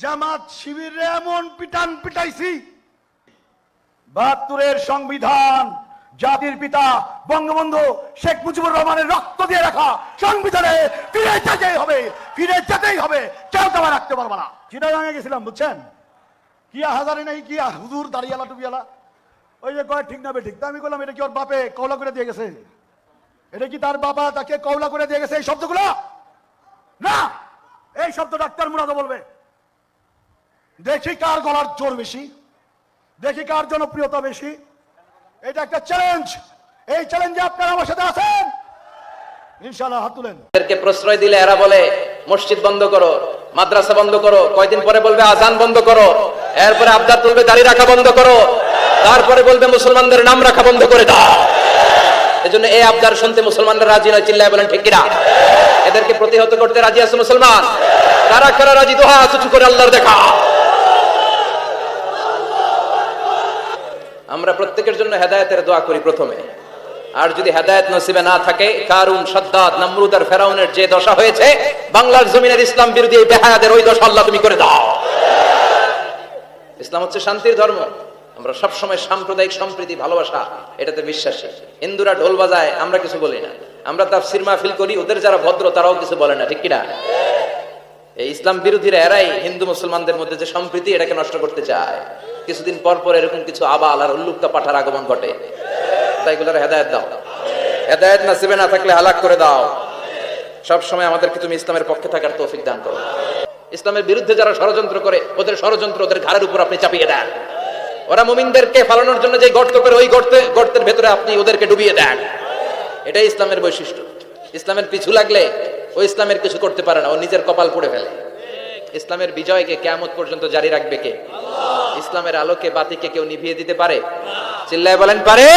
জামাত শিবিরে এমন পিটান পিটাইছি। বাহাত্তরের সংবিধান, জাতির পিতা, বঙ্গবন্ধু শেখ মুজিবুর রহমানের রক্ত দিয়ে রাখা সংবিধানে ফিরে যেতেই হবে, ফিরে যেতেই হবে। কেউ তোমার রাখতে পারবে না। চিটাগাঙে গেছিলাম, বুঝছেন? কিয়া হাজারে নেই কিয়া হুজুর দাঁড়িয়ালা টুপিয়ালা ওই যে কয়, ঠিক না ঠিক। তা আমি বললাম এটা কি ওর বাপে কওলা করে দিয়ে গেছে? এটা কি তার বাবা তাকে কওলা করে দিয়ে গেছে এই শব্দগুলো? না! এই শব্দ ডাক্তার মুরাদও বলবে। দেখি কার গলার জোর বেশি। দেখি কার জনপ্রিয়তা বেশি। এটা একটা চ্যালেঞ্জ এই চ্যালেঞ্জে আপনারা আমার সাথে আছেন। ইনশাআল্লাহ, হাত তুলেন। এদেরকে প্রশ্রয় দিলে এরা বলে, মসজিদ বন্ধ করো, মাদ্রাসা বন্ধ করো, কয়দিন পরে বলবে আজান বন্ধ করো, এরপরে আবদার তুলবে দাড়ি রাখা বন্ধ করো, তারপরে বলবে মুসলমানদের নাম রাখা বন্ধ করে দাও। এজন্য এই আবদার শুনতে মুসলমানরা রাজি নয়, চিল্লায় বলেন, ঠিক এদেরকে প্রতিহত করতে রাজি আছে মুসলমান? কারা কারা রাজি? দোহা চুচু করে আল্লাহর দেখা। আমরা প্রত্যেকের জন্য হেদায়েতের দোয়া করি প্রথমে। আর যদি হেদায়েত নসিবে না থাকে, কারুন সাদ্দাদ নমরুদ আর ফেরাউনের যে দশা হয়েছে, বাংলার জমিনের ইসলাম বিরোধী বেহায়াদের ওই দশা আল্লাহ তুমি করে দাও। ইসলাম হচ্ছে শান্তির ধর্ম। আমরা সবসময় সাম্প্রদায়িক সম্প্রীতি, ভালোবাসা, এটাতে বিশ্বাসী। হিন্দুরা ঢোল বাজায়, আমরা কিছু বলি না। আমরা তাফসির মাহফিল করি, ওদের যারা ভদ্র, তারাও কিছু বলে না, ঠিক কিনা? এই ইসলাম বিরোধীরা এরাই হিন্দু মুসলমানদের মধ্যে যে সম্প্রীতি এটাকে নষ্ট করতে চায়। কিছুদিন পর পর এরকম কিছু আবাল আর উল্লুক্তা পাঠার আগমন ঘটে। তাই এগুলোর হেদায়ত দাও। হেদায়ত নাসিবে না থাকলে হালাক করে দাও। সব সময় আমাদেরকে তুমি ইসলামের পক্ষে থাকার তৌফিক দান করো। ইসলামের বিরুদ্ধে যারা ষড়যন্ত্র করে, ওদের ষড়যন্ত্র ওদের ঘাড়ের উপর আপনি চাপিয়ে দেন। ওরা মুমিনদেরকে ফালানোর জন্য যে গর্ত করে ওই গর্তে, গর্তের ভেতরে আপনি ওদেরকে ডুবিয়ে দেন। এটাই ইসলামের বৈশিষ্ট্য। ইসলামের পিছু লাগলে ও ইসলামের কিছু করতে পারে না, ও নিজের কপাল পড়ে ফেলে। ইসলামের বিজয়কে কেমন পর্যন্ত জারি রাখবে কে? ইসলামের আলোকে বাতিকে কেউ নিভিয়ে দিতে পারে? চিল্লায় বলেন, পারে?